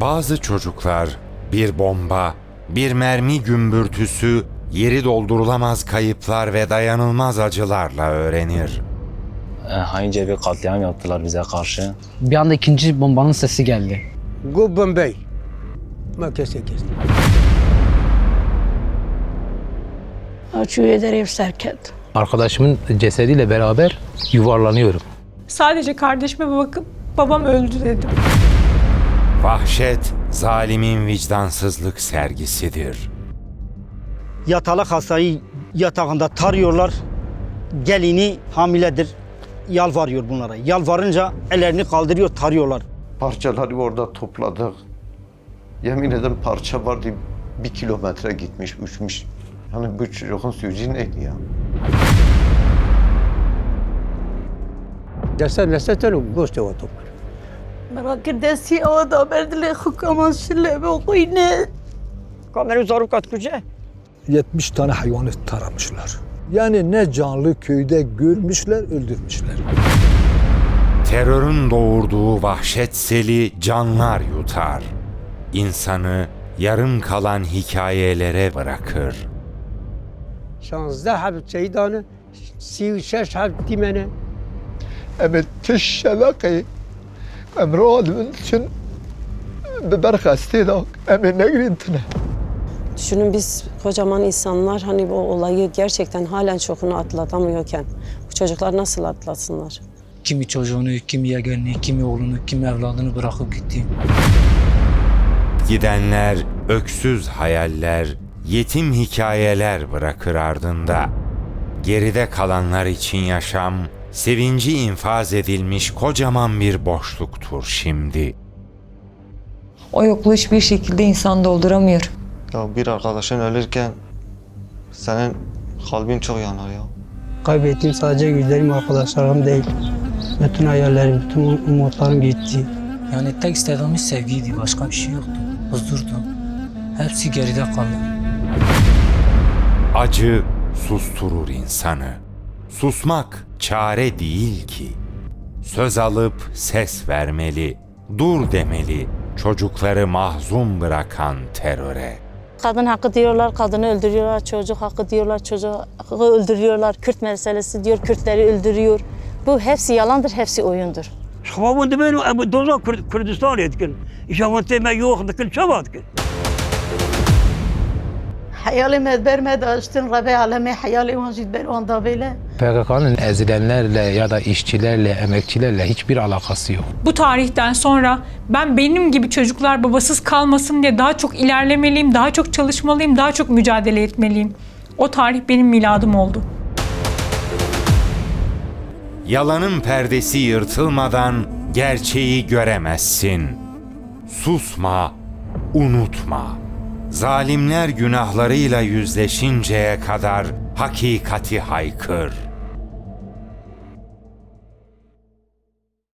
Bazı çocuklar bir bomba, bir mermi gümbürtüsü, yeri doldurulamaz kayıplar ve dayanılmaz acılarla öğrenir. E, haince bir katliam yaptılar bize karşı. Bir anda ikinci bombanın sesi geldi. Go Bombay. Ma kese kese. Açıyor ederim serket. Arkadaşımın cesediyle beraber yuvarlanıyorum. Sadece kardeşime bakıp babam öldü dedim. Vahşet, zalimin vicdansızlık sergisidir. Yatalak hastayı yatağında tarıyorlar. Gelini hamiledir. Yalvarıyor bunlara. Yalvarınca ellerini kaldırıyor, tarıyorlar. Parçaları orada topladık. Yemin ederim parça vardı bir kilometre gitmiş, uçmuş. Yani bu çocuğun sürücü neydi ya? Desen nesetenu goste o top. Merak desi o da berdile hukaman şille ve kuyne. Kamerayı zarıp kat kuce. 70 tane hayvanı taramışlar. Yani ne canlı köyde görmüşler, öldürmüşler. Terörün doğurduğu vahşet seli canlar yutar. İnsanı yarım kalan hikayelere bırakır. شانزده حب شهیدانه سی و شش حب دیمنه Em tişşelaki emradın için berxesti da em negrintine. Düşünün biz kocaman insanlar hani bu olayı gerçekten halen çokunu atlatamıyorken bu çocuklar nasıl atlatsınlar? Kimi çocuğunu, kimi yeğenini, kimi oğlunu, kimi evladını bırakıp gitti. Gidenler öksüz hayaller, yetim hikayeler bırakır ardında. Geride kalanlar için yaşam, sevinci infaz edilmiş kocaman bir boşluktur şimdi. O yokluğu hiçbir şekilde insan dolduramıyor. Ya bir arkadaşın ölürken senin kalbin çok yanar ya. Kaybettiğim sadece güzelim arkadaşlarım değil. Bütün hayallerim, bütün umutlarım gitti. Yani tek istediğimiz sevgiydi, başka bir şey yoktu. Huzurdu. Hepsi geride kaldı. Acı susturur insanı. Susmak çare değil ki. Söz alıp ses vermeli, dur demeli çocukları mahzun bırakan teröre. Kadın hakkı diyorlar, kadını öldürüyorlar. Çocuk hakkı diyorlar, çocuğu hakkı öldürüyorlar. Kürt meselesi diyor, Kürtleri öldürüyor. Bu hepsi yalandır, hepsi oyundur. Şababın da benim Ebu Doza Kürdistan etkin. İşamın teme yok dikin çabat ki. Hayalim edbermedi açtın Rabbi alemi hayalim vazid ben onda böyle. PKK'nın ezilenlerle ya da işçilerle, emekçilerle hiçbir alakası yok. Bu tarihten sonra ben benim gibi çocuklar babasız kalmasın diye daha çok ilerlemeliyim, daha çok çalışmalıyım, daha çok mücadele etmeliyim. O tarih benim miladım oldu. Yalanın perdesi yırtılmadan gerçeği göremezsin. Susma, unutma. Zalimler günahlarıyla yüzleşinceye kadar hakikati haykır.